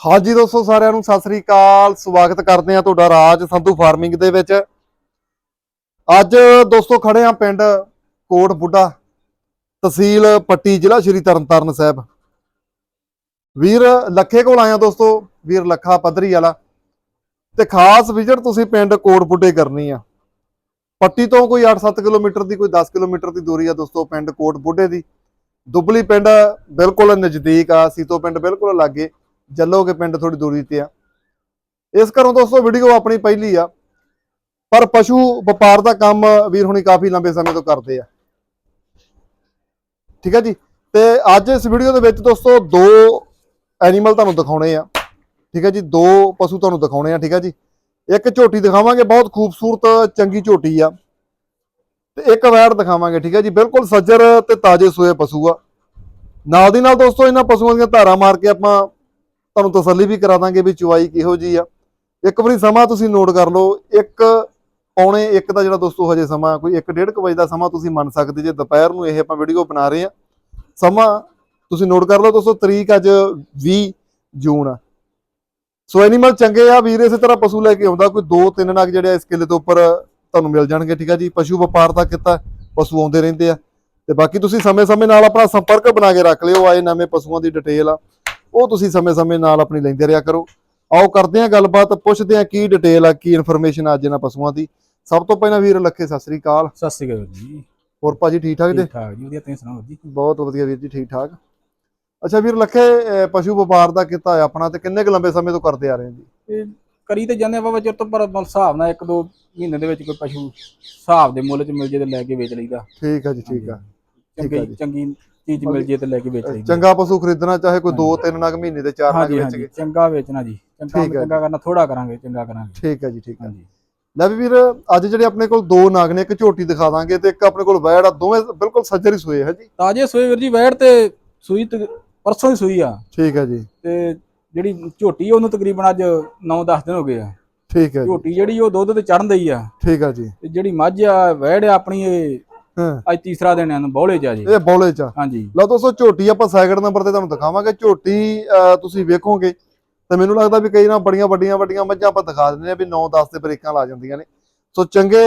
ਹਾਂਜੀ ਦੋਸਤੋ, ਸਾਰਿਆਂ ਨੂੰ ਸਤਿ ਸ੍ਰੀ ਅਕਾਲ। ਸਵਾਗਤ ਕਰਦੇ ਆ ਤੁਹਾਡਾ ਰਾਜ ਸੰਧੂ ਫਾਰਮਿੰਗ ਦੇ ਵਿੱਚ। ਅੱਜ ਦੋਸਤੋ, ਖੜੇ ਆ ਪਿੰਡ ਕੋਟ ਬੁੱਢਾ, ਤਹਿਸੀਲ ਪੱਟੀ ਜ਼ਿਲ੍ਹਾ ਸ਼੍ਰੀ ਤਰਨਤਾਰਨ ਸਾਹਿਬ। ਵੀਰ ਲੱਖੇ ਕੋਲ ਆਇਆ ਦੋਸਤੋ, ਵੀਰ ਲੱਖਾ ਪੱਧਰੀ ਵਾਲਾ। ਤੇ ਖਾਸ ਵਿਜ਼ਿਟ ਤੁਸੀਂ ਪਿੰਡ ਕੋਟ ਬੁੱਢੇ ਕਰਨੀ ਆ। ਪੱਟੀ ਤੋਂ ਕੋਈ 8-7 ਕਿਲੋਮੀਟਰ ਦੀ, ਕੋਈ 10 ਕਿਲੋਮੀਟਰ ਦੀ ਦੂਰੀ ਆ ਦੋਸਤੋ ਪਿੰਡ ਕੋਟ ਬੁੱਢੇ ਦੀ। ਦੁਬਲੀ ਪਿੰਡ ਬਿਲਕੁਲ ਨਜ਼ਦੀਕ ਆ, ਸੀਤੋ ਪਿੰਡ ਬਿਲਕੁਲ ਲਾਗੇ। ਜੱਲੋਗੇ ਪਿੰਡ ਥੋੜੀ ਦੂਰੀ ਤੇ ਆ। ਇਸ ਘਰੋਂ ਦੋਸਤੋ ਵੀਡੀਓ ਆਪਣੀ ਪਹਿਲੀ ਆ। ਪਰ ਪਸ਼ੂ ਵਪਾਰ ਦਾ ਕੰਮ ਵੀਰ ਹੁਣੀ ਕਾਫੀ ਲੰਬੇ ਸਮੇਂ ਤੋਂ ਕਰਦੇ ਆ। ਠੀਕ ਹੈ ਜੀ? ਤੇ ਅੱਜ ਇਸ ਵੀਡੀਓ ਦੇ ਵਿੱਚ ਦੋਸਤੋ ਦੋ ਐਨੀਮਲ ਤੁਹਾਨੂੰ ਦਿਖਾਉਣੇ ਆ। ਠੀਕ ਹੈ ਜੀ? ਦੋ ਪਸ਼ੂ ਤੁਹਾਨੂੰ ਦਿਖਾਉਣੇ ਆ, ਠੀਕ ਹੈ ਜੀ? ਇੱਕ ਝੋਟੀ ਦਿਖਾਵਾਂਗੇ, ਬਹੁਤ ਖੂਬਸੂਰਤ, ਚੰਗੀ ਝੋਟੀ ਆ। ਤੇ ਇੱਕ ਵੈੜ ਦਿਖਾਵਾਂਗੇ, ਠੀਕ ਹੈ ਜੀ? ਬਿਲਕੁਲ ਸੱਜਰ ਤੇ ਤਾਜ਼ੇ ਸੋਏ ਪਸ਼ੂ ਆ। ਨਾਲ ਦੀ ਨਾਲ ਦੋਸਤੋ ਇਹਨਾਂ ਪਸ਼ੂਆਂ ਦੀਆਂ ਧਾਰਾਂ ਮਾਰ ਕੇ ਆਪਾਂ ਤੁਹਾਨੂੰ ਤਸੱਲੀ ਵੀ ਕਰਾ ਦਾਂਗੇ ਵੀ ਚੁਆਈ ਕਿਹੋ ਜੀ ਆ। ਇੱਕ ਵਾਰੀ ਸਮਾਂ ਤੁਸੀਂ ਨੋਟ ਕਰ ਲਓ, ਇੱਕ ਪੌਣੇ ਇੱਕ ਦਾ ਜਿਹੜਾ ਦੋਸਤੋ ਹਜੇ ਸਮਾਂ, ਕੋਈ 1:30 ਵਜੇ ਦਾ ਸਮਾਂ ਤੁਸੀਂ ਮੰਨ ਸਕਦੇ ਜੇ, ਦੁਪਹਿਰ ਨੂੰ ਇਹ ਆਪਾਂ ਵੀਡੀਓ ਬਣਾ ਰਹੇ ਆ ਸਮਾਂ ਤੁਸੀਂ ਨੋਟ ਕਰ ਲਓ ਦੋਸਤੋ, ਤਰੀਕ ਅੱਜ 20 ਜੂਨ ਆ। ਸੋ ਐਨੀਮਲ ਚੰਗੇ ਆ, ਵੀਰ ਇਸੇ ਤਰ੍ਹਾਂ ਪਸ਼ੂ ਲੈ ਕੇ ਆਉਂਦਾ, ਕੋਈ ਦੋ ਤਿੰਨ ਨਗ ਜਿਹੜੇ ਆ ਇਸ ਕਿਲੇ ਤੋਂ ਉੱਪਰ ਤੁਹਾਨੂੰ ਮਿਲ ਜਾਣਗੇ, ਠੀਕ ਆ ਜੀ। ਪਸ਼ੂ ਵਪਾਰ ਦਾ ਕੀਤਾ, ਪਸ਼ੂ ਆਉਂਦੇ ਰਹਿੰਦੇ ਆ। ਤੇ ਬਾਕੀ ਤੁਸੀਂ ਸਮੇਂ-ਸਮੇਂ ਨਾਲ ਆਪਣਾ ਸੰਪਰਕ ਬਣਾ ਕੇ ਰੱਖ ਲਿਓ ਆਏ ਨਵੇਂ ਪਸ਼ੂਆਂ ਦੀ ਡਿਟੇਲ ਆ। ਉਹ ਤੁਸੀਂ ਸਮੇਂ-ਸਮੇਂ ਨਾਲ ਆਪਣੀ ਲੈਂਦੇ ਰਿਹਾ ਕਰੋ। ਆਓ ਕਰਦੇ ਹਾਂ ਗੱਲਬਾਤ ਪੁੱਛਦੇ ਹਾਂ ਕੀ ਡਿਟੇਲ ਆ ਕੀ ਇਨਫੋਰਮੇਸ਼ਨ ਅੱਜ ਇਹਨਾਂ ਪਸ਼ੂਆਂ ਦੀ। ਸਭ ਤੋਂ ਪਹਿਲਾਂ ਵੀਰ ਲੱਖੇ ਸਤਿ ਸ੍ਰੀ ਅਕਾਲ। ਸਤਿ ਸ਼੍ਰੀ ਅਕਾਲ ਜੀ। ਹੋਰ ਭਾਜੀ ਠੀਕ ਠਾਕ ਜੀ? ਠੀਕ ਠਾਕ ਜੀ ਵਧੀਆ ਤੁਸੀਂ ਸੁਣਾਓ ਜੀ? ਬਹੁਤ ਵਧੀਆ ਵੀਰ ਜੀ ਠੀਕ ਠਾਕ ਅੱਛਾ ਵੀਰ ਲੱਖੇ ਪਸ਼ੂ ਵਪਾਰ ਦਾ ਕੀਤਾ ਹੈ ਆਪਣਾ ਤੇ ਕਿੰਨੇ ਕੁ ਲੰਬੇ ਸਮੇਂ ਤੋਂ ਕਰਦੇ ਆ ਰਹੇ ਜੀ? ਕਰੀ ਤੇ ਜਾਂਦੇ ਆ ਬਾਬਾ ਚਿਰ ਤੋਂ ਪਰ ਹਿਸਾਬ ਨਾਲ ਇੱਕ ਦੋ ਮਹੀਨੇ ਦੇ ਵਿੱਚ ਕੋਈ ਪਸ਼ੂ ਹਿਸਾਬ ਦੇ ਮੁੱਲ 'ਚ ਮਿਲ ਜੇ ਤੇ ਲੈ ਕੇ ਵੇਚ ਲਈਦਾ। ਠੀਕ ਆ ਜੀ ਠੀਕ ਆ। ਚੰਗੀ। ਚੰਗੀ ਚੀਜ਼ ਮਿਲ ਜੇ ਤੇ ਲੈ ਕੇ ਵੇਚ ਲਈਦਾ। ਚੰਗਾ ਪਸ਼ੂ ਖਰੀਦਣਾ ਚਾਹੇ ਕੋਈ 2-3 ਨਗ ਮਹੀਨੇ ਦੇ 4 ਨਗ ਵਿੱਚ ਗਏ ਚੰਗਾ ਵੇਚਣਾ ਜੀ। ਚੰਗਾ ਹੈ ਚੰਗਾ ਕਰਨਾ ਥੋੜਾ ਕਰਾਂਗੇ ਚੰਗਾ ਕਰਾਂਗੇ। ਠੀਕ ਆ ਜੀ ਠੀਕ ਆ ਹਾਂਜੀ। ਲੈ ਵੀ ਵੀਰ ਅੱਜ ਜਿਹੜੇ ਆਪਣੇ ਕੋਲ ਦੋ ਨਾਗ ਨੇ ਇੱਕ ਝੋਟੀ ਦਿਖਾ ਦਾਂਗੇ ਤੇ ਇੱਕ ਆਪਣੇ ਕੋਲ ਵੈੜ ਆ ਦੋਵੇਂ ਬਿਲਕੁਲ ਸੱਜਰ ਹੀ ਸੋਏ ਹੈ ਜੀ। ਤਾਜੇ ਸੋਏ ਵੀਰ ਜੀ ਵੈੜ ਤੇ ਸੂਈ ਪਰਸੋਂ ਹੀ ਸੂਈ ਆ। ਠੀਕ ਆ ਜੀ। ਤੇ ਜਿਹੜੀ ਝੋਟੀ ਉਹਨੂੰ ਤਕਰੀਬਨ ਅੱਜ 9-10 ਦਿਨ ਹੋ ਗਏ ਆ। ਠੀਕ ਹੈ ਜੀ। ਝੋਟੀ ਜਿਹੜੀ ਉਹ ਦੁੱਧ ਤੇ ਚੜਨ ਦਈ ਆ। ਠੀਕ ਆ ਜੀ। ਤੇ ਜਿਹੜੀ ਮੱਝ ਆ ਵੈੜ ਆ ਆਪਣੀ ਇਹ ਹਾਂ ਅੱਜ ਤੀਸਰਾ ਦਿਨ ਆ ਨੂੰ ਬੋਲੇ ਜਾ ਜੀ। ਇਹ ਬੌਲੇ ਚ ਆ। ਹਾਂਜੀ। ਲਓ ਦੋਸਤੋ ਝੋਟੀ ਆਪਾਂ ਸੈਕਿੰਡ ਨੰਬਰ ਤੇ ਤੁਹਾਨੂੰ ਦਿਖਾਵਾਂਗੇ। ਝੋਟੀ ਤੁਸੀਂ ਵੇਖੋਗੇ ਤੇ ਮੈਨੂੰ ਲੱਗਦਾ ਵੀ ਕਈ ਨਾ ਬੜੀਆਂ ਵੱਡੀਆਂ ਵੱਡੀਆਂ ਮੱਝਾਂ ਆਪਾਂ ਦਿਖਾ ਦਿੰਦੇ ਆ ਵੀ 9-10 ਤੇ ਬ੍ਰੇਕਾਂ ਲਾ ਜਾਂਦੀਆਂ ਨੇ। ਸੋ ਚੰਗੇ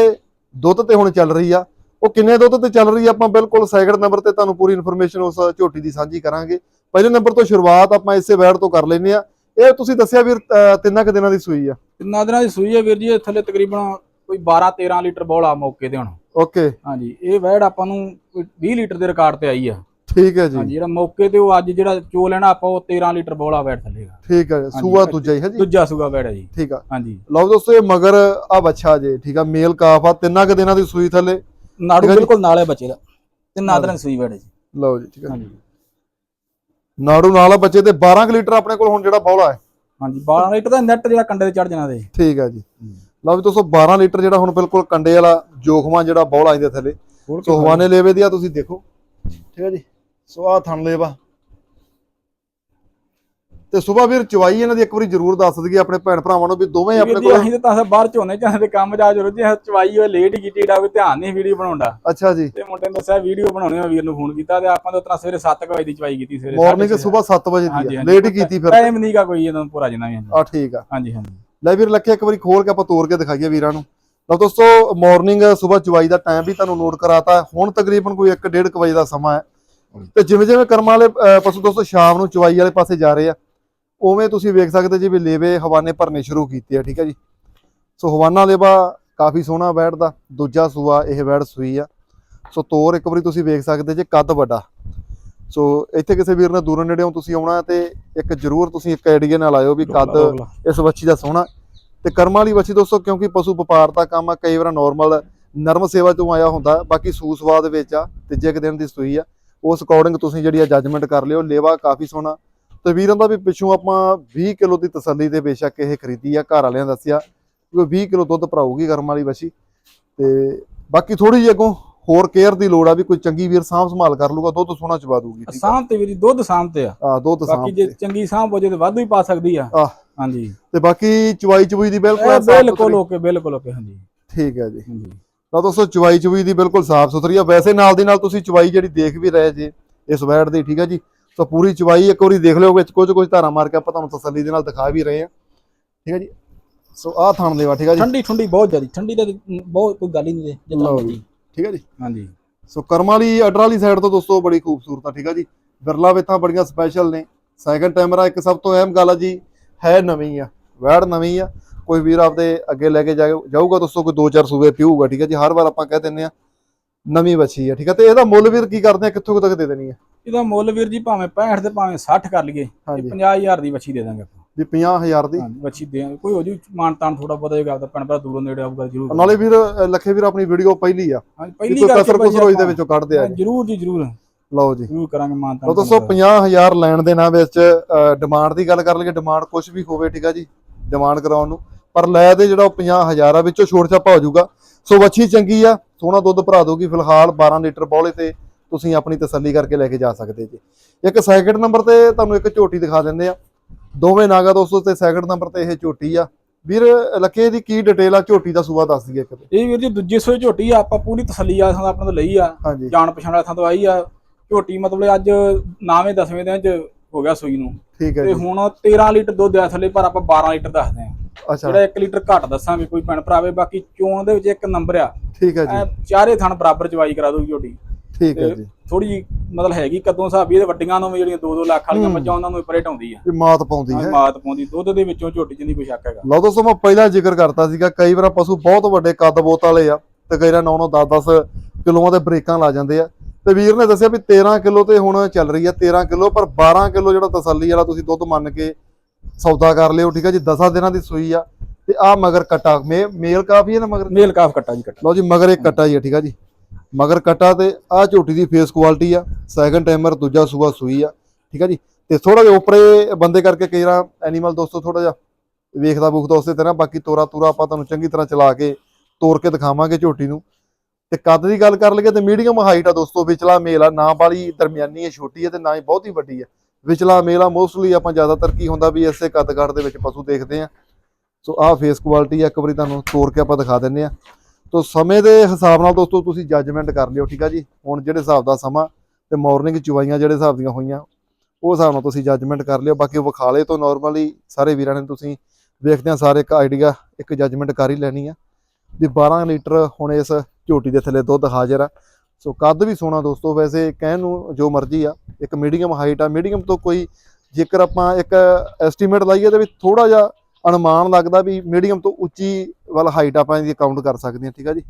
ਦੁੱਧ ਤੇ ਹੁਣ ਚੱਲ ਰਹੀ ਆ। ਉਹ ਕਿੰਨੇ ਦੁੱਧ ਤੇ ਚੱਲ ਰਹੀ ਆ ਆਪਾਂ ਬਿਲਕੁਲ ਸੈਕਿੰਡ ਨੰਬਰ ਤੇ ਤੁਹਾਨੂੰ ਪੂਰੀ ਇਨਫੋਰਮੇਸ਼ਨ ਉਸ ਝੋਟੀ ਦੀ ਸਾਂਝੀ ਕਰਾਂਗੇ। ਪਹਿਲੇ ਨੰਬਰ ਤੋਂ ਸ਼ੁਰੂਆਤ ਆਪਾਂ ਇਸੇ ਵੈੜ ਤੋਂ ਕਰ ਲੈਨੇ ਆ ਇਹ ਤੁਸੀਂ ਦੱਸਿਆ ਵੀਰ ਤਿੰਨਾਂ ਕੁ ਦਿਨਾਂ ਦੀ ਸੂਈ ਆ। ਤਿੰਨਾਂ ਦਿਨਾਂ ਦੀ ਸੂਈ ਹੈ ਵੀਰ ਜੀ ਥੱਲੇ ਤਕਰੀਬਨ ਕੋਈ 12 13 ਲੀਟਰ ਬੋਲਾ ਮੌਕੇ ਤੇ ਹੁਣ। ਓਕੇ। ਹਾਂਜੀ ਇਹ ਵੈੜ ਆਪਾਂ ਨੂੰ ਕੋਈ 20 ਲੀਟਰ ਦੇ ਰਿਕਾਰਡ ਤੇ ਆਈ ਆ। ਠੀਕ ਹੈ ਜੀ। ਹਾਂਜੀ ਜਿਹੜਾ ਮੌਕੇ ਤੇ ਉਹ ਅੱਜ ਜਿਹੜਾ ਚੋ ਲੈਣਾ ਆਪਾਂ ਉਹ 13 ਲੀਟਰ ਬੋਲਾ ਵੈੜ ਥੱਲੇਗਾ ਠੀਕ ਹੈ ਸੂਆ ਦੂਜਾ ਹੀ ਹੈ ਜੀ? ਦੂਜਾ ਸੂਗਾ ਵੈੜ ਹੈ ਜੀ। ਠੀਕ ਆ। ਹਾਂਜੀ। ਲਓ ਦੋਸਤੋ ਇਹ ਮਗਰ ਆ ਬੱਚਾ ਜੇ ਠੀਕ ਆ ਮੇਲ ਕਾਫ ਆ ਤਿੰਨਾਂ ਕੁ ਦਿਨਾਂ ਦੀ ਸੂਈ ਥੱਲੇ। ਨਾੜੂ। ਬਿਲਕੁਲ ਨਾਲੇ ਬੱਚੇ ਦਾ। ਤਿੰਨਾਂ ਦਿਨਾਂ ਦੀ ਸੂਈ ਵੈੜ ਜੀ। ਲਓ ਜੀ ਠੀਕ ਆ ਹਾਂਜੀ। ਨਾੜੂ ਨਾਲ ਆ ਬੱਚੇ ਤੇ 12 ਕੁ ਲੀਟਰ ਆਪਣੇ ਕੋਲ ਹੁਣ ਜਿਹੜਾ ਬੌਲਾ ਹੈ ਹਾਂਜੀ 12 ਲੀਟਰ ਦਾ ਨੈਟ ਜਿਹੜਾ ਕੰਡੇ ਤੇ ਚੜ ਜਾਣਾ ਦੇ ਠੀਕ ਆ ਜੀ। ਲਓ ਵੀ ਦੋਸਤੋ 12 ਲੀਟਰ ਜਿਹੜਾ ਹੁਣ ਬਿਲਕੁਲ ਕੰਡੇ ਵਾਲਾ ਜੋਖਮਾ ਜਿਹੜਾ ਬੌਲਾ ਇਹਦੇ ਥੱਲੇ। ਸੋ ਹਵਾਨੇ ਲੇਵੇ ਦੀ ਆ ਤੁਸੀਂ ਦੇਖੋ। ਠੀਕ ਆ ਜੀ। ਸੋ ਆ ਥਣ ਲੇਵਾ। ਤੇ ਸੁਬਾ ਵੀਰ ਚਵਾਈ ਇਹਨਾਂ ਦੀ ਇੱਕ ਵਾਰੀ ਜ਼ਰੂਰ ਦੱਸ ਦਈਏ ਆਪਣੇ ਭੈਣ ਭਰਾਵਾਂ ਨੂੰ ਵੀ ਦੋਵੇਂ ਆਪਣੇ ਕੋਲ ਅਸੀਂ ਤਾਂ ਤਾਂ ਬਾਹਰ ਝੋਨੇ ਚਾਹੇ ਦੇ ਕੰਮ ਜਾ ਜਰੋ ਜੀ ਚਵਾਈ ਉਹ ਲੇਟ ਹੀ ਕੀਤੀ ਜਿਹੜਾ ਕੋਈ ਧਿਆਨ ਨਹੀਂ ਵੀਡੀਓ ਬਣਾਉਂਦਾ ਅੱਛਾ ਜੀ। ਤੇ ਮੁੰਡੇ ਨੇ ਦੱਸਿਆ ਵੀਡੀਓ ਬਣਾਉਣੀ ਆ ਵੀਰ ਨੂੰ ਫੋਨ ਕੀਤਾ ਤੇ ਆਪਾਂ ਤਾਂ ਉਤਰਾ ਸਵੇਰੇ 7 ਵਜੇ ਦੀ ਚਵਾਈ ਕੀਤੀ ਸਵੇਰੇ ਮਾਰਨਿੰਗ। ਸਵੇਰ 7 ਵਜੇ ਦੀ। ਲੇਟ ਹੀ ਕੀਤੀ ਫਿਰ। ਟਾਈਮ ਨਹੀਂਗਾ ਕੋਈ ਇਹਨਾਂ ਪੂਰਾ ਜਿੰਨਾ ਵੀ ਆ ਠੀਕ ਆ। ਹਾਂਜੀ ਹਾਂਜੀ। ਲੈ ਵੀਰ ਲੱਖੇ ਇੱਕ ਵਾਰੀ ਖੋਲ ਕੇ ਆਪਾਂ ਤੋੜ ਕੇ ਦਿਖਾਈਏ ਵੀਰਾਂ ਨੂੰ। ਲਓ ਦੋਸਤੋ ਮਾਰਨਿੰਗ ਸਵੇਰ ਚਵਾਈ ਦਾ ਟਾਈਮ ਵੀ ਤੁਹਾਨੂੰ ਨੋਟ ਕਰਾਤਾ। ਹੁਣ ਤਕਰੀਬਨ ਕੋਈ 1:30 ਵਜੇ ਦਾ ਸਮਾਂ ਹੈ। ਤੇ ਜਿਵੇਂ ਜਿਵੇਂ ਕਰਮ ਵਾਲੇ ਪਸ਼ੂ ਦੋਸਤੋ ਸ਼ਾਮ ਨੂੰ ਚਵਾਈ ਵਾਲੇ ਪਾਸੇ ਜਾ ਰਹੇ ਆ ਉਵੇਂ ਤੁਸੀਂ ਵੇਖ ਸਕਦੇ ਜੀ ਵੀ ਲੇਵੇ ਹਵਾਨੇ ਭਰਨੇ ਸ਼ੁਰੂ ਕੀਤੇ ਆ ਠੀਕ ਹੈ ਜੀ। ਸੋ ਹਵਾਨਾ ਲੇਵਾ ਕਾਫੀ ਸੋਹਣਾ ਬੈਠਦਾ ਦੂਜਾ ਸੂਆ ਇਹ ਬੈੜ ਸੂਈ ਆ। ਸੋ ਤੋਰ ਇੱਕ ਵਾਰੀ ਤੁਸੀਂ ਵੇਖ ਸਕਦੇ ਜੇ ਕੱਦ ਵੱਡਾ। ਸੋ ਇੱਥੇ ਕਿਸੇ ਵੀਰ ਨੇ ਦੂਰੋਂ ਨੇੜੇੋਂ ਤੁਸੀਂ ਆਉਣਾ ਤੇ ਇੱਕ ਜ਼ਰੂਰ ਤੁਸੀਂ ਇੱਕ ਆਈਡੀਆ ਨਾਲ ਆਇਓ ਵੀ ਕੱਦ ਇਸ ਵੱਛੀ ਦਾ ਸੋਹਣਾ। ਤੇ ਕਰਮਾਂ ਵਾਲੀ ਵੱਛੀ ਦੋਸਤੋ, ਕਿਉਂਕਿ ਪਸ਼ੂ ਵਪਾਰ ਦਾ ਕੰਮ ਆ, ਕਈ ਵਾਰ ਨਾਰਮਲ ਨਰਮ ਸੇਵਾ 'ਚੋਂ ਆਇਆ ਹੁੰਦਾ, ਬਾਕੀ ਸੂ ਸਵਾਦ ਵਿੱਚ ਆ ਤੀਜੇ ਕੁ ਦਿਨ ਦੀ ਸੂਈ ਆ, ਉਸ ਅਕੋਰਡਿੰਗ ਤੁਸੀਂ ਜਿਹੜੀ ਆ ਜੱਜਮੈਂਟ ਕਰ ਲਿਓ, ਲੇਵਾ ਕਾਫੀ ਸੋਹਣਾ। ਤੇ ਵੀਰਾਂ ਦਾ ਵੀ ਪਿੱਛੋਂ ਆਪਾਂ 20 ਕਿਲੋ ਦੀ ਤਸੱਲੀ ਦੇ ਬੇਸ਼ੱਕ ਇਹ ਖਰੀਦੀ ਆ, ਘਰ ਵਾਲਿਆਂ ਨੇ ਦੱਸਿਆ ਕਿ 20 ਕਿਲੋ ਦੁੱਧ ਭਰਾਊਗੀ ਕਰਮ ਵਾਲੀ ਵੱਛੀ ਤੇ ਬਾਕੀ ਥੋੜੀ ਜਿਹੀ ਅੱਗੋਂ ਹੋਰ ਕੇਅਰ ਦੀ ਲੋੜ ਆ ਵੀ ਕੋਈ ਚੰਗੀ ਵੀਰ ਸਾਂਭ ਸੰਭਾਲ ਕਰ ਲੂਗਾ ਦੁੱਧ ਸੋਹਣਾ ਚਵਾ ਦੂਗੀ ਠੀਕ ਆ। ਸਾਂਭ ਤੇ ਵੀਰੀ ਦੁੱਧ ਸਾਂਭ ਤੇ ਆ। ਆ ਦੁੱਧ ਸਾਂਭ ਬਾਕੀ ਜੇ ਤੇ। ਚੰਗੀ ਸਾਂਭ ਹੋ ਜੇ ਤੇ ਵਾਧੂ ਹੀ ਪਾ ਸਕਦੀ ਆ। ਹਾਂਜੀ। ਤੇ ਬਾਕੀ ਚਵਾਈ ਚਵੂਈ ਦੀ ਬਿਲਕੁਲ। ਬਿਲਕੁਲ ਓਕੇ ਬਿਲਕੁਲ ਓਕੇ ਹਾਂਜੀ। ਠੀਕ ਹੈ ਜੀ। ਹਾਂਜੀ। ਤਾਂ ਦੋਸਤੋ ਚਵਾਈ ਚਵੂਈ ਦੀ ਬਿਲਕੁਲ ਸਾਫ਼ ਸੁਥਰੀ ਆ। ਵੈਸੇ ਨਾਲ ਦੀ ਨਾਲ ਤੁਸੀਂ ਚਵਾਈ ਜਿਹੜੀ ਦੇਖ ਵੀ ਰਹੇ ਜੇ ਇਸ ਵੈੜ ਦੀ ਠੀਕ ਹੈ ਜੀ। ਸੋ ਪੂਰੀ ਚਵਾਈ ਇੱਕ ਵਾਰੀ ਦੇਖ ਲਿਓ ਵਿੱਚ ਕੁਝ ਕੁਝ ਧਾਰਾ ਮਾਰ ਕੇ ਆਪਾਂ ਤੁਹਾਨੂੰ ਤਸੱਲੀ ਦੇ ਨਾਲ ਦਿਖਾ ਵੀ ਰਹੇ ਹਾਂ ਠੀਕ ਹੈ ਜੀ। ਸੋ ਆਹ ਥਣ ਦੇਵਾ ਠੀਕ ਹੈ ਜੀ। ਠੰਡੀ ਠੰਡੀ ਬਹੁਤ ਜ਼ਿਆਦੀ ਠੰਡੀ ਦਾ ਤੇ ਬਹੁਤ ਕੋਈ ਗੱਲ ਹੀ ਨਹੀਂ ਲਓ ਮਰਜ਼ੀ। ਠੀਕ ਹੈ ਜੀ? ਹਾਂਜੀ। ਸੋ ਕਰਮ ਵਾਲੀ ਅਡਰ ਵਾਲੀ ਸਾਈਡ ਤੋਂ ਦੋਸਤੋ ਬੜੀ ਖੂਬਸੂਰਤ ਆ ਠੀਕ ਆ ਜੀ? ਬਿਰਲਾ ਵੇਥਾਂ ਬੜੀਆਂ ਸਪੈਸ਼ਲ ਨੇ। ਸੈਕੰਡ ਟਾਈਮਰ ਇੱਕ ਸਭ ਤੋਂ ਅਹਿਮ ਗੱਲ ਆ ਜੀ ਹੈ ਨਵੀਂ ਆ ਵੈੜ ਨਵੀਂ ਆ। ਕੋਈ ਵੀਰ ਆਪਦੇ ਅੱਗੇ ਲੈ ਕੇ ਜਾਊ- ਜਾਊਗਾ ਦੋਸਤੋ ਕੋਈ 2-4 ਸੂਬੇ ਪੀਊਗਾ ਠੀਕ ਆ ਜੀ? ਹਰ ਵਾਰ ਆਪਾਂ ਕਹਿ ਦਿੰਦੇ ਆ ਨਵੀਂ ਵੱਛੀ ਆ ਠੀਕ ਆ? ਤੇ ਇਹਦਾ ਮੁੱਲ ਵੀਰ ਕੀ ਕਰਦੇ ਆ? ਕਿੱਥੋਂ ਤੱਕ ਦੇ ਦੇਣੀ ਆ? ਇਹਦਾ ਮੁੱਲ ਵੀਰ ਜੀ ਭਾਵੇਂ 65 ਤੇ ਭਾਵੇਂ 60 ਕਰ ਲਈਏ ਹਾਂਜੀ। 50000 ਦੀ ਵੱਛੀ ਦੇ ਦਾਂਗੇ ਆਪਾਂ। ਵੀ 50000 ਦੀ। ਹਾਂਜੀ ਵੱਛੀ ਦੇ ਕੋਈ ਹੋ ਜੂ ਮਾਨ ਤਾਨ ਥੋੜਾ ਬਹੁਤਾ ਜੇ ਆਪਦਾ ਭੈਣ ਭਰਾ ਦੂਰੋਂ ਨੇੜੇ ਆਊਗਾ ਜ਼ਰੂਰ। ਨਾਲੇ ਵੀਰ ਲੱਖੇ ਵੀਰ ਆਪਣੀ ਵੀਡੀਓ ਪਹਿਲੀ ਆ। ਹਾਂਜੀ ਪਹਿਲੀ ਗੱਲ ਕਸਰ ਕੁਸਰ ਹੋਈ ਦੇ ਵਿੱਚੋਂ ਕੱਢਦੇ ਆ ਜ਼ਰੂਰ ਜੀ ਜ਼ਰੂਰ। ਲਓ ਜੀ। ਜ਼ਰੂਰ ਕਰਾਂਗੇ ਮਾਨ ਤਾਨ ਦੋਸਤੋ 50000 ਲੈਣ ਦੇ ਨਾਂ ਵਿੱਚ ਡਿਮਾਂਡ ਦੀ ਗੱਲ ਕਰ ਲਈਏ ਡਿਮਾਂਡ ਕੁਝ ਵੀ ਹੋਵੇ ਠੀਕ ਆ ਜੀ ਡਿਮਾਂਡ ਕਰਾਉਣ ਨੂੰ। ਪਰ ਲੈ ਦੇ ਜਿਹੜਾ ਉਹ 50000 ਆ ਵਿੱਚੋਂ ਛੋੜ ਛਾਪਾ ਹੋ ਜਾਊਗਾ। ਸੋ ਵੱਛੀ ਚੰਗੀ ਆ ਸੋਹਣਾ ਦੁੱਧ ਭਰਾ ਦੂਗੀ ਫਿਲਹਾਲ 12 ਲੀਟਰ ਬੌਲੇ ਤੇ ਤੁਸੀਂ ਆਪਣੀ ਤਸੱਲੀ ਕਰਕੇ ਲੈ ਕੇ ਜਾ ਸਕਦੇ ਜੀ। ਇੱਕ ਸੈਕਿੰਡ ਨੰਬਰ ਤੇ ਤੁਹਾਨੂੰ ਇੱਕ ਝੋਟੀ ਦਿਖਾ ਦਿੰਦੇ ਆ। ਦੋਵੇਂ ਨਾਗਾ ਦੋਸਤੋ ਤੇ ਸੈਕਿੰਡ ਨੰਬਰ ਤੇ ਇਹ ਝੋਟੀ ਆ। ਵੀਰ ਲੱਕੇ ਦੀ ਕੀ ਡਿਟੇਲ ਆ ਝੋਟੀ ਦਾ ਸੂਆ ਦੱਸ ਦਈਏ ਇੱਕ ਇਹ ਵੀਰ ਜੀ ਦੂਜੇ ਸੋਏ ਝੋਟੀ ਆ ਆਪਾਂ ਪੂਰੀ ਤਸੱਲੀ ਆ ਥਾਂ ਆਪਣੇ ਤੋਂ ਲਈ ਆ। ਜਾਣ ਪਛਾਣ ਵਾਲਾ ਥਾਂ ਤੋਂ ਆਈ ਆ। ਝੋਟੀ ਮਤਲਬ ਅੱਜ ਨਾਵੇਂ ਦਸਵੇਂ ਦਿਨ ਚ ਹੋ ਗਿਆ ਸੂਈ ਨੂੰ। ਠੀਕ ਹੈ ਤੇ ਹੁਣ 13 ਲੀਟਰ ਦੁੱਧ ਆ ਥੱਲੇ ਪਰ ਆਪਾਂ 12 ਲੀਟਰ ਦੱਸਦੇ ਆ। ਅੱਛਾ। ਜਿਹੜਾ 1 ਲੀਟਰ ਘੱਟ ਦੱਸਾਂਗੇ ਕੋਈ ਭੈਣ ਭਰਾਵੇ ਬਾਕੀ ਚੋਣ ਦੇ ਵਿੱਚ ਇੱਕ ਨੰਬਰ ਆ। ਠੀਕ ਹੈ ਜੀ। ਚਾਰੇ ਥਣ ਬਰਾਬਰ ਚਵਾਈ ਕਰਾ ਦੂਗੀ ਝੋਟੀ। ਠੀਕ ਹੈ ਜੀ। ਥੋੜੀ ਮਤਲਬ ਹੈਗੀ ਕਦੋਂ ਹਿਸਾਬ ਵੀ ਇਹਦੇ ਵੱਡੀਆਂ ਨੂੰ ਵੀ ਜਿਹੜੀਆਂ 2-2 ਲੱਖ ਵਾਲੀਆਂ। ਮੱਝਾਂ ਉਹਨਾਂ ਨੂੰ ਪਰੇ ਢਾਉਂਦੀ ਆ। ਇਹ ਮਾਤ ਪਾਉਂਦੀ ਹੈ ਮਾਤ ਪਾਉਂਦੀ ਦੁੱਧ ਦੇ ਵਿੱਚੋਂ ਝੋਟੀ ਨਹੀਂ ਕੋਈ ਸ਼ੱਕ ਹੈਗਾ। ਲਓ ਦੋਸਤੋ ਮੈਂ ਪਹਿਲਾਂ ਜ਼ਿਕਰ ਕਰਤਾ ਸੀਗਾ ਕਈ ਵਾਰ ਪਸ਼ੂ ਬਹੁਤ ਵੱਡੇ ਕੱਦ ਬੋਤ ਵਾਲੇ ਆ ਤੇ ਕਈ ਵਾਰ 9-9 10-10 ਕਿਲੋਆਂ ਦੇ ਬ੍ਰੇਕਾਂ ਲਾ ਜਾਂਦੇ ਆ। ਤੇ ਵੀਰ ਨੇ ਦੱਸਿਆ ਵੀ 13 ਕਿਲੋ ਤੇ ਹੁਣ ਚੱਲ ਰਹੀ ਆ 13 ਕਿਲੋ ਪਰ 12 ਕਿਲੋ ਜਿਹੜਾ ਤਸੱਲੀ ਵਾਲਾ ਤੁਸੀਂ ਦੁੱਧ ਮੰਨ ਕੇ ਸੌਦਾ ਕਰ ਲਿਓ ਠੀਕ ਆ ਜੀ 10 ਦਿਨਾਂ ਦੀ ਸੂਈ ਆ। ਤੇ ਆ ਮਗਰ ਕਟਾ ਮੇ ਮੇਲ ਕਾਫੀ ਹੈ ਨਾ ਮਗਰ? ਮੇਲ ਕਾਫ ਕੱਟਾ ਜੀ ਕੱਟਾ। ਲਓ ਜੀ ਮਗਰ ਇੱਕ ਕਟਾ ਆ ਠੀਕ ਆ ਜੀ। ਮਗਰ ਕਟਾ ਤੇ ਆ ਝੋਟੀ ਦੀ ਫੇਸ ਕੁਆਲਿਟੀ ਆ ਸੈਕੰਡ ਟਾਈਮਰ ਦੂਜਾ ਸੂਆ ਸੂਈ ਆ, ਠੀਕ ਆ ਜੀ? ਤੇ ਥੋੜਾ ਜਿਹਾ ਉਪਰੇ ਬੰਦੇ ਕਰਕੇ ਕਈ ਵਾਰ ਐਨੀਮਲ ਦੋਸਤੋ ਥੋੜਾ ਜਿਹਾ ਵੇਖਦਾ ਬੁਖਦਾ ਉਸੇ ਤਰ੍ਹਾਂ, ਬਾਕੀ ਤੋਰਾ ਤੂਰਾ ਆਪਾਂ ਤੁਹਾਨੂੰ ਚੰਗੀ ਤਰ੍ਹਾਂ ਚਲਾ ਕੇ ਤੋਰ ਕੇ ਦਿਖਾਵਾਂਗੇ ਝੋਟੀ ਨੂੰ। ਤੇ ਕੱਦ ਦੀ ਗੱਲ ਕਰ ਲਈਏ ਤੇ ਮੀਡੀਅਮ ਹਾਈਟ ਆ ਦੋਸਤੋ, ਵਿਚਲਾ ਮੇਲ ਆ, ਨਾ ਵਾਲੀ ਦਰਮਿਆਨੀ ਹੈ ਛੋਟੀ ਹੈ ਤੇ ਨਾ ਹੀ ਬਹੁਤ ਹੀ ਵੱਡੀ ਹੈ ਵਿਚਲਾ ਮੇਲ ਆ ਮੋਸਟਲੀ ਆਪਾਂ ਜ਼ਿਆਦਾਤਰ ਕੀ ਹੁੰਦਾ ਵੀ ਇਸੇ ਕੱਦ ਕਾਠ ਦੇ ਵਿੱਚ ਪਸ਼ੂ ਦੇਖਦੇ ਆ। ਸੋ ਆਹ ਫੇਸ ਕੁਆਲਿਟੀ ਆ, ਇੱਕ ਵਾਰੀ ਤੁਹਾਨੂੰ ਤੋਰ ਕੇ ਆਪਾਂ ਦਿਖਾ ਦਿੰਨੇ ਆ। ਤੋ ਸਮੇਂ ਦੇ ਹਿਸਾਬ ਨਾਲ ਦੋਸਤੋ ਤੁਸੀਂ ਜੱਜਮੈਂਟ ਕਰ ਲਿਓ, ਠੀਕ ਆ ਜੀ? ਹੁਣ ਜਿਹੜੇ ਹਿਸਾਬ ਦਾ ਸਮਾਂ ਤੇ ਮਾਰਨਿੰਗ ਚੁਵਾਈਆਂ ਜਿਹੜੇ ਹਿਸਾਬ ਦੀਆਂ ਹੋਈਆਂ, ਉਹ ਹਿਸਾਬ ਨਾਲ ਤੁਸੀਂ ਜੱਜਮੈਂਟ ਕਰ ਲਿਓ। ਬਾਕੀ ਵਿਖਾਲੇ ਤੋਂ ਨਾਰਮਲੀ ਸਾਰੇ ਵੀਰਾਂ ਨੇ ਤੁਸੀਂ ਵੇਖਦੇ ਆ ਸਾਰੇ ਇੱਕ ਆਈਡੀਆ ਇੱਕ ਜੱਜਮੈਂਟ ਕਰ ਹੀ ਲੈਣੀ ਆ। ਵੀ 12 ਲੀਟਰ ਹੁਣ ਇਸ ਝੋਟੀ ਦੇ ਥੱਲੇ ਦੁੱਧ ਹਾਜ਼ਰ ਆ। ਸੋ ਕੱਦ ਵੀ ਸੋਹਣਾ ਦੋਸਤੋ, ਵੈਸੇ ਕਹਿਣ ਨੂੰ ਜੋ ਮਰਜ਼ੀ ਆ, ਇੱਕ ਮੀਡੀਅਮ ਹਾਈਟ ਆ। ਮੀਡੀਅਮ ਤੋਂ ਕੋਈ ਜੇਕਰ ਆਪਾਂ ਇੱਕ ਐਸਟੀਮੇਟ ਲਾਈਏ ਤੇ ਵੀ ਥੋੜਾ ਜਿਹਾ ਅਨੁਮਾਨ ਲੱਗਦਾ ਵੀ ਮੀਡੀਅਮ ਤੋਂ ਉੱਚੀ ਵੱਲ ਹਾਈਟ ਆਪਾਂ ਇਹਦੀ ਕਾਊਂਟ ਕਰ ਸਕਦੇ ਹਾਂ, ਠੀਕ ਆ ਜੀ।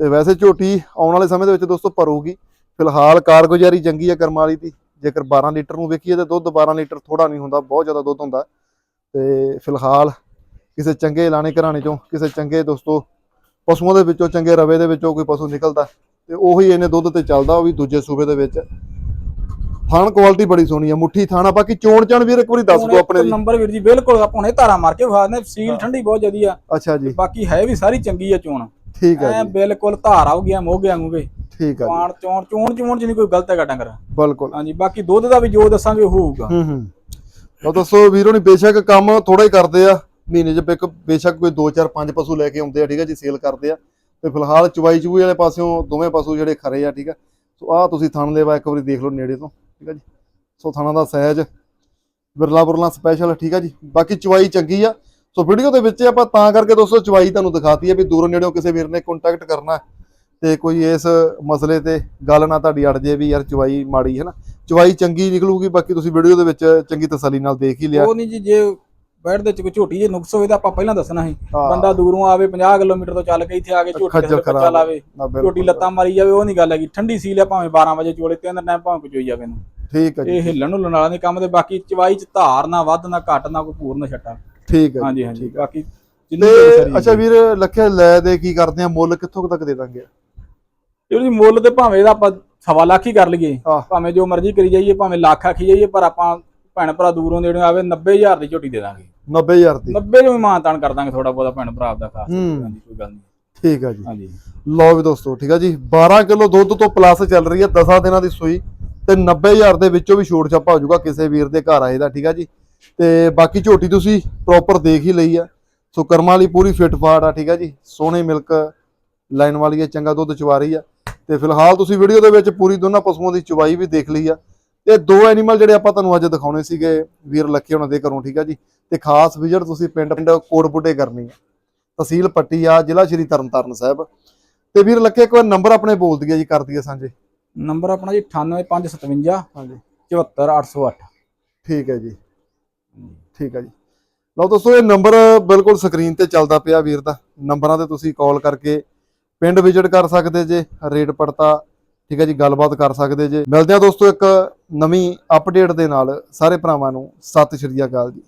ਤੇ ਵੈਸੇ ਝੋਟੀ ਆਉਣ ਵਾਲੇ ਸਮੇਂ ਦੇ ਵਿੱਚ ਦੋਸਤੋ ਭਰੂਗੀ। ਫਿਲਹਾਲ ਕਾਰਗੁਜ਼ਾਰੀ ਚੰਗੀ ਹੈ ਕਰਮ ਵਾਲੀ ਦੀ। ਜੇਕਰ 12 ਲੀਟਰ ਨੂੰ ਵੇਖੀਏ ਤਾਂ ਦੁੱਧ 12 ਲੀਟਰ ਥੋੜਾ ਨਹੀਂ ਹੁੰਦਾ, ਬਹੁਤ ਜ਼ਿਆਦਾ ਦੁੱਧ ਹੁੰਦਾ। ਤੇ ਫਿਲਹਾਲ ਕਿਸੇ ਚੰਗੇ ਲਾਣੇ ਘਰਾਣੇ ਚੋਂ, ਕਿਸੇ ਚੰਗੇ ਦੋਸਤੋ ਪਸ਼ੂਆਂ ਦੇ ਵਿੱਚੋਂ, ਚੰਗੇ ਰਵੇ ਦੇ ਵਿੱਚੋਂ ਕੋਈ ਪਸ਼ੂ ਨਿਕਲਦਾ, ਤੇ ਉਹੀ ਇਹਨੇ ਦੁੱਧ ਤੇ ਚੱਲਦਾ, ਉਹ ਵੀ ਦੂਜੇ ਸੂਬੇ ਦੇ ਵਿੱਚ। ਥਣ ਕੁਆਲਿਟੀ ਬੜੀ ਸੋਹਣੀ ਆ ਮੁੱਠੀ ਥਾਣਾ ਬਾਕੀ ਚੋਣ ਚਣ ਵੀਰ ਇੱਕ ਵਾਰੀ ਦੱਸ ਦਿਓ ਆਪਣੇ ਦੀ। ਨੰਬਰ ਵੀਰ ਜੀ ਬਿਲਕੁਲ ਆਪਾਂ ਹੁਣੇ ਧਾਰਾ ਮਾਰ ਕੇ ਵਿਖਾ ਦਿੰਦੇ ਸੀਲ ਠੰਡੀ ਬਹੁਤ ਜ਼ਿਆਦੀ ਆ ਅੱਛਾ ਜੀ। ਬਾਕੀ ਹੈ ਵੀ ਸਾਰੀ ਚੰਗੀ ਆ ਚੋਣ। ਠੀਕ ਹੈ ਐ ਜੀ। ਬਿਲਕੁਲ ਧਾਰ ਆਉ ਗਿਆ ਮੋਹ ਗਿਆ ਮੂਗੇ ਠੀਕ ਹੈ ਜੀ। ਪਾਣ ਚੋਣ ਚੋਣ ਚੋਣ ਨਹੀਂ ਕੋਈ ਗਲਤ ਹੈਗਾ ਡੰਗਰ। ਬਿਲਕੁਲ। ਹਾਂਜੀ ਬਾਕੀ ਦੁੱਧ ਦਾ ਵੀ ਜੋ ਦੱਸਾਂਗੇ ਹੋਊਗਾ। ਹੂੰ ਹੂੰ। ਉਹ ਦੱਸੋ ਵੀਰੋ ਨਹੀਂ ਬੇਸ਼ੱਕ ਕੰਮ ਥੋੜਾ ਹੀ ਕਰਦੇ ਆ। ਮਹੀਨੇ 'ਚ ਇੱਕ ਬੇਸ਼ੱਕ ਕੋਈ 2 4 5 ਪਸ਼ੂ ਲੈ ਕੇ ਆਉਂਦੇ ਆ ਠੀਕ ਆ ਜੀ ਸੇਲ ਕਰਦੇ ਆ। ਤੇ ਫਿਲਹਾਲ ਚਵਾਈ ਚੂਈ ਵਾਲੇ ਪਾਸਿਓਂ ਦੋਵੇਂ ਪਸ਼ੂ ਜਿਹੜੇ ਖਰੇ ਆ ਠੀਕ ਆ। ਸੋ ਆਹ ਤੁਸੀਂ ਥਣ ਲੈਵਾ ਇੱਕ ਵਾਰੀ ਦੇਖ ਲਓ ਨੇੜੇ ਤੋਂ। ਠੀਕ ਆ ਜੀ। ਸੋ ਥਣਾ ਦਾ ਸਹਿਜ ਬਿਰਲਾ ਬੁਰਲਾ ਸਪੈਸ਼ਲ ਠੀਕ ਆ ਜੀ। ਬਾਕੀ ਚਵਾਈ ਚੰਗੀ ਆ। ਸੋ ਵੀਡੀਓ ਦੇ ਵਿੱਚ ਆਪਾਂ ਤਾਂ ਕਰਕੇ ਦੋਸਤੋ ਚਵਾਈ ਤੁਹਾਨੂੰ ਦਿਖਾਤੀ ਹੈ ਵੀ ਦੂਰੋਂ ਨੇੜਿਓਂ ਕਿਸੇ ਵੀਰ ਨੇ ਕੰਟੈਕਟ ਕਰਨਾ। ਤੇ ਕੋਈ ਇਸ ਮਸਲੇ ਤੇ ਗੱਲ ਨਾ ਤੁਹਾਡੀ ਅੜ ਜੇ ਵੀ ਯਾਰ ਚਵਾਈ ਮਾੜੀ ਹੈ ਨਾ ਚਵਾਈ ਚੰਗੀ ਨਿਕਲੂਗੀ, ਬਾਕੀ ਤੁਸੀਂ ਵੀਡੀਓ ਦੇ ਵਿੱਚ ਚੰਗੀ ਤਸੱਲੀ ਨਾਲ ਦੇਖ ਹੀ ਲਿਆ। ਉਹ ਨਹੀਂ ਜੀ, ਜੇ ਬੈਡ ਦੇ ਚ ਕੋਈ ਝੋਟੀ ਜੇ ਨੁਕਸ ਹੋਵੇ ਤਾਂ ਆਪਾਂ ਪਹਿਲਾਂ ਦੱਸਣਾ ਸੀ। ਹਾਂ, ਬੰਦਾ ਦੂਰੋਂ ਆਵੇ 50 ਕਿਲੋਮੀਟਰ ਤੋਂ ਚੱਲ ਕੇ ਇੱਥੇ ਆ ਕੇ ਝੋਟੀ ਖੱਜਲ ਦੇ ਬੱਚਾ ਖਰਾਬ। ਲਾਵੇ ਨਾ ਬਿਲਕੁਲ। ਝੋਟੀ ਲੱਤਾਂ ਮਾਰੀ ਜਾਵੇ ਉਹ ਨਹੀਂ ਗੱਲ ਹੈਗੀ। ਠੰਡੀ ਸੀਲ ਆ ਭਾਵੇਂ 12 ਵਜੇ ਚੋਲੇ ਤਿੰਨ ਟਾਈਮ ਭਾਵੇਂ ਚੋਈ ਜਾਵੇ ਇਹਨੂੰ। ਠੀਕ ਹੈ ਜੀ। ਇਹ ਹਿੱਲਣ ਹੁੱਲਣ ਵਾਲਾ ਨਹੀਂ ਕੰਮ ਤੇ ਬਾਕੀ ਚਵਾਈ ਚ ਧਾਰ ਨਾ ਵੱਧ ਨਾ ਘੱਟ ਨਾ ਕੋਈ ਪੂਰਨ ਛੱਟਾ। ਠੀਕ ਹੈ ਹਾਂਜੀ ਜੀ, ਹਾਂਜੀ ਹੈ। ਬਾਕੀ ਜਿੰਨੀ ਤੇ ਅੱਛਾ ਵੀਰ ਲੱਖੇ ਲੈ ਦੇ ਕੀ ਕਰਦੇ ਆ? ਮੁੱਲ ਕਿੱਥੋਂ ਕੁ ਤੱਕ ਦੇ ਦਾਂਗੇ? ਇਹਦੀ ਮੁੱਲ ਤੇ ਭਾਵੇਂ ਇਹਦਾ ਆਪਾਂ ਸਵਾ ਲੱਖ ਹੀ ਕਰ ਲਈਏ। ਭਾਵੇਂ ਜੋ ਮਰਜ਼ੀ ਕਰੀ ਜਾਈਏ ਭਾਵੇਂ ਲੱਖ ਆਖੀ ਜਾਈਏ ਪਰ ਆਪਾਂ ਭੈਣ ਭਰਾ ਦੂਰੋਂ ਨੇੜੇ ਆਵੇ 90000 ਦੀ ਝੋਟੀ ਦੇ ਦਾਂਗੇ। 90000 ਦੀ। 90 ਨੂੰ ਮਾਨਤਾਨ ਕਰ ਦਾਂਗੇ ਥੋੜਾ ਬਹੁਤਾ ਭੈਣ ਭਰਾ ਦਾ ਖਾਸ। ਹਾਂਜੀ ਕੋਈ ਗੱਲ ਨਹੀਂ। ਠੀਕ ਹੈ ਜੀ। ਹਾਂਜੀ। ਲਓ ਵੀ ਦੋਸਤੋ ਠੀਕ ਹੈ ਜੀ। 12 ਕਿਲੋ ਦੁੱਧ ਤੋਂ ਪਲੱਸ ਚੱਲ ਰਹੀ ਹੈ 10 ਦਿਨਾਂ ਦੀ ਸੂਈ ਤੇ 90000 ਦੇ ਵਿੱਚੋਂ ਵੀ ਛੋਟ ਛਾਪਾ ਹੋ ਜਾਊਗਾ ਕਿਸੇ ਵੀਰ ਦੇ ਘਰ ਆਏ ਦਾ ਠੀਕ ਹੈ ਜੀ। ਤੇ ਬਾਕੀ ਝੋਟੀ ਤੁਸੀਂ ਪ੍ਰੋਪਰ ਦੇਖ ਹੀ ਲਈ ਆ। ਸੋ ਕਰਮਾਂ ਵਾਲੀ ਪੂਰੀ ਫਿੱਟ ਫਾੜ ਆ ਠੀਕ ਹੈ ਜੀ। ਸੋਹਣੇ ਮਿਲਕ ਲਾਈਨ ਵਾਲੀ ਹੈ ਚੰਗਾ ਦੁੱਧ ਚਵਾ ਰਹੀ ਆ। ਤੇ ਫਿਲਹਾਲ ਤੁਸੀਂ ਵੀਡੀਓ ਦੇ ਵਿੱਚ ਪੂਰੀ ਦੋਨਾਂ ਪਸ਼ੂਆਂ ਦੀ ਚਵਾਈ ਵੀ ਦੇਖ ਲਈ ਆ। ਤੇ ਦੋ ਐਨੀਮਲ ਜਿਹੜੇ ਆਪਾਂ ਤੁਹਾਨੂੰ ਅੱਜ ਦਿਖਾਉਣੇ ਸੀਗੇ ਵੀਰ ਲੱਕੀ ਉਹਨਾਂ ਦੇ ਘਰੋਂ ਠੀਕ ਆ ਜੀ? ਤੇ ਖਾਸ ਵਿਜ਼ਿਟ ਤੁਸੀਂ ਪਿੰਡ ਪਿੰਡ ਕੋਟਬੁੱਢੇ ਕਰਨੀ ਹੈ ਤਹਿਸੀਲ ਪੱਟੀ ਆ ਜ਼ਿਲ੍ਹਾ ਸ਼੍ਰੀ ਤਰਨਤਾਰਨ ਸਾਹਿਬ। ਤੇ ਵੀਰ ਲੱਕੇ ਇੱਕ ਵਾਰ ਨੰਬਰ ਆਪਣੇ ਬੋਲ ਦਈਏ ਜੀ ਕਰ ਦਈਏ ਸਾਂਝੇ। ਨੰਬਰ ਆਪਣਾ ਜੀ 98557 ਹਾਂਜੀ। 74808 ਠੀਕ ਹੈ ਜੀ। ਠੀਕ ਹੈ ਜੀ। ਲਓ ਦੋਸਤੋ ਇਹ ਨੰਬਰ ਬਿਲਕੁਲ ਸਕਰੀਨ ਤੇ ਚੱਲਦਾ ਪਿਆ ਵੀਰ ਦਾ। ਨੰਬਰਾਂ ਤੇ ਤੁਸੀਂ ਕਾਲ ਕਰਕੇ ਪਿੰਡ ਵਿਜ਼ਿਟ ਕਰ ਸਕਦੇ ਜੇ ਰੇਟ ਪੜਤਾ। ਠੀਕ ਹੈ ਜੀ, ਗੱਲਬਾਤ ਕਰ ਸਕਦੇ ਜੇ। ਮਿਲਦੇ ਆ ਦੋਸਤੋ ਇੱਕ ਨਵੀਂ ਅਪਡੇਟ ਦੇ ਨਾਲ। ਸਾਰੇ ਭਰਾਵਾਂ ਨੂੰ ਸਤਿ ਸ਼੍ਰੀ ਅਕਾਲ ਜੀ।